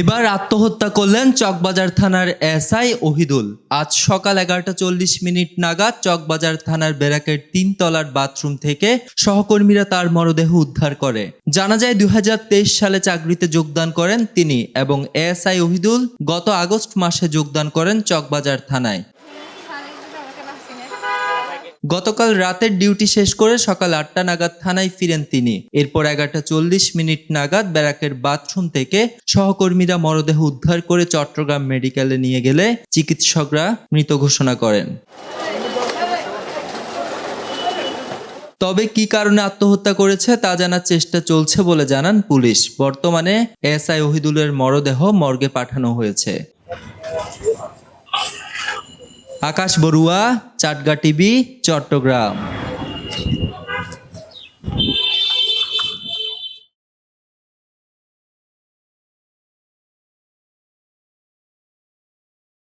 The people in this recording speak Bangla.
এবার আত্মহত্যা করলেন চকবাজার থানার এসআই ওহিদুল। আজ সকাল এগারোটা চল্লিশ মিনিট নাগাদ চকবাজার থানার ব্যারাকের তিনতলার বাথরুম থেকে সহকর্মীরা তার মরদেহ উদ্ধার করে। জানা যায় দু হাজার তেইশ সালে চাকরিতে যোগদান করেন তিনি এবং এসআই ওহিদুল গত আগস্ট মাসে যোগদান করেন চকবাজার থানায়। গতকাল রাতের ডিউটি শেষ করে সকাল আটটা নাগাদ থানায় ফিরেন তিনি। এরপর এগারোটা চল্লিশ মিনিট নাগাদ ব্যারাকের বাথরুম থেকে সহকর্মীরা মরদেহ উদ্ধার করে চট্টগ্রাম মেডিকেলে নিয়ে গেলে চিকিৎসকরা মৃত ঘোষণা করেন। তবে কি কারণে আত্মহত্যা করেছে তা জানার চেষ্টা চলছে বলে জানান পুলিশ। বর্তমানে এসআই ওহিদুলের মরদেহ মর্গে পাঠানো হয়েছে। আকাশ বড়ুয়া চাটগা টিভি চট্টগ্রাম